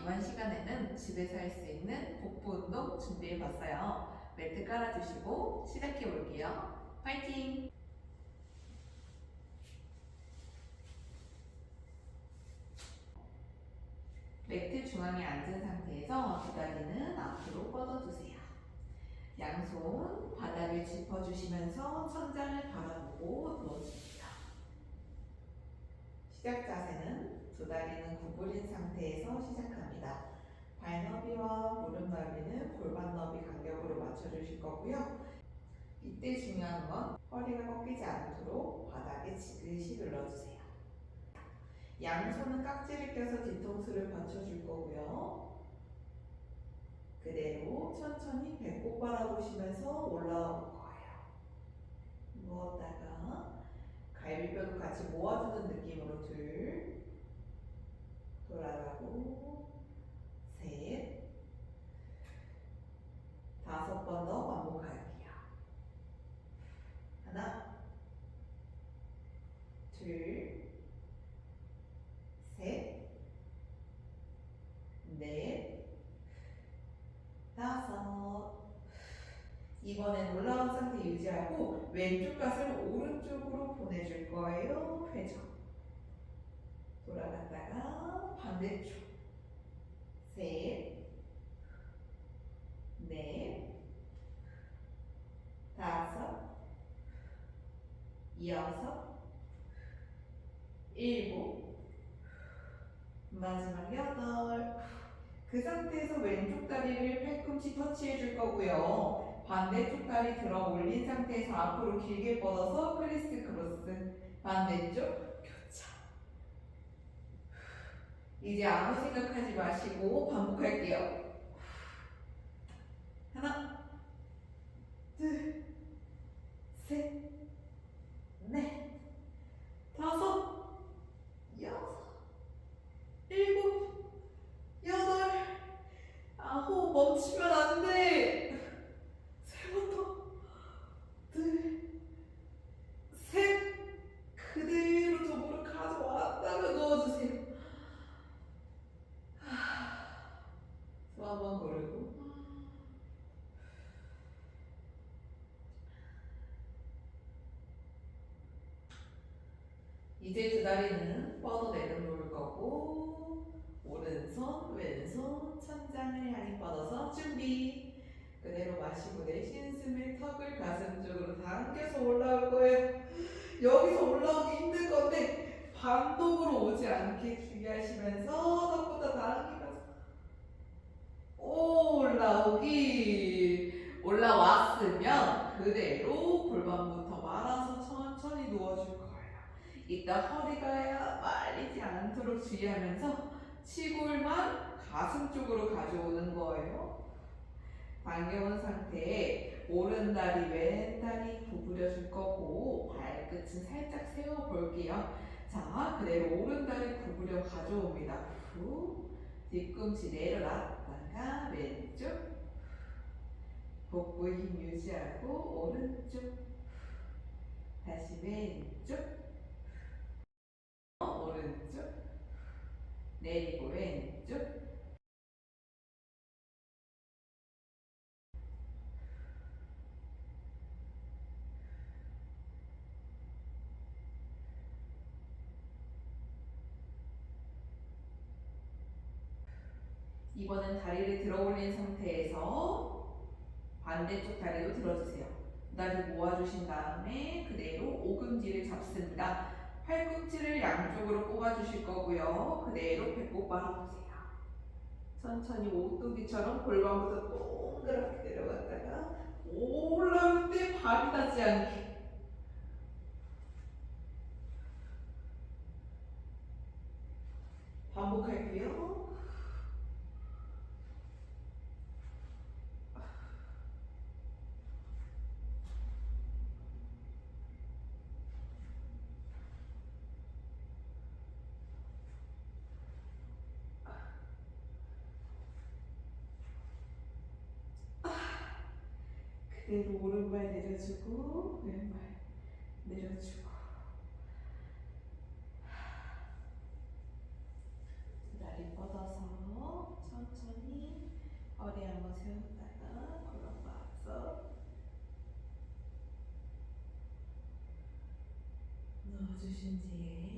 이번 시간에는 집에서 할 수 있는 복부 운동 준비해 봤어요. 매트 깔아주시고 시작해 볼게요. 파이팅! 매트 중앙에 앉은 상태에서 두 다리는 앞으로 뻗어주세요. 양손 바닥을 짚어주시면서 천장을 바라보고 누워줍니다. 시작 자세는 두 다리는 구부린 상태에서 시작합니다. 발 너비와 무릎 너비는 골반 너비 간격으로 맞춰 주실 거고요. 이때 중요한 건 허리가 꺾이지 않도록 바닥에 지그시 눌러주세요. 양손은 깍지를 껴서 뒤통수를 받쳐줄 거고요. 그대로 천천히 배꼽 바라보시면서 올라올 거예요. 누웠다가 갈비뼈도 같이 모아주는 느낌으로 둘, 돌아가고, 셋, 다섯 번 더 반복할게요. 하나, 둘, 셋, 넷, 다섯. 이번엔 올라온 상태 유지하고 왼쪽 가슴을 오른쪽으로 보내줄 거예요. 회전. 돌아갔다가 반대쪽. 셋, 넷, 다섯, 여섯, 일곱, 마지막 여덟. 그 상태에서 왼쪽 다리를 팔꿈치 터치해 줄 거고요. 반대쪽 다리 들어 올린 상태에서 앞으로 길게 뻗어서 크리스 크로스. 반대쪽 교차. 이제 아무 생각하지 마시고 반복할게요. 하나, 둘, 셋, 넷, 다섯, 여섯, 일곱, 여덟, 아홉, 멈추면 안 돼. 세 번 더. 둘, 셋. 그대로 두 무릎 가져왔다가 누워주세요. 숨 한번 고르고. 이제 두 다리는 뻗어 내려놓을 거고 오른손 왼손 천장을 향해 뻗어서 준비. 그대로 마시고 내쉬는 숨을 턱을 가슴 쪽으로 당겨서 올라올 거예요. 여기서 올라오기 힘든 건데 반동으로 오지 않게 주의하시면서 턱부터 당기면서 올라오기. 올라왔으면 그대로 골반부터 말아서 천천히 누워줄 거예요 이따 허리가 말리지 않도록 주의하면서 치골만 가슴 쪽으로 가져오는 거예요. 당겨온 상태에 오른 다리, 왼 다리 구부려 줄 거고 발끝은 살짝 세워 볼게요. 자, 그대로 오른 다리 구부려 가져옵니다. 후, 뒤꿈치 내려놨다가 왼쪽 복부 힘 유지하고 오른쪽 다시 왼쪽 내리고 왼쪽 이번엔 다리를 들어 올린 상태에서 반대쪽 다리도 들어주세요. 다리 모아주신 다음에 그대로 오금뒤를 잡습니다. 팔꿈치를 양쪽으로 꼽아주실 거고요. 그대로 배꼽 바라보세요. 천천히 오뚜기처럼 골반부터 동그랗게 내려갔다가 올라올 때 발이 닿지 않게 그대로 오른발 내려주고 왼발 내려주고. 다리 뻗어서 천천히 허리 한번 세웠다가 걸어봐서. 넣어주신 뒤에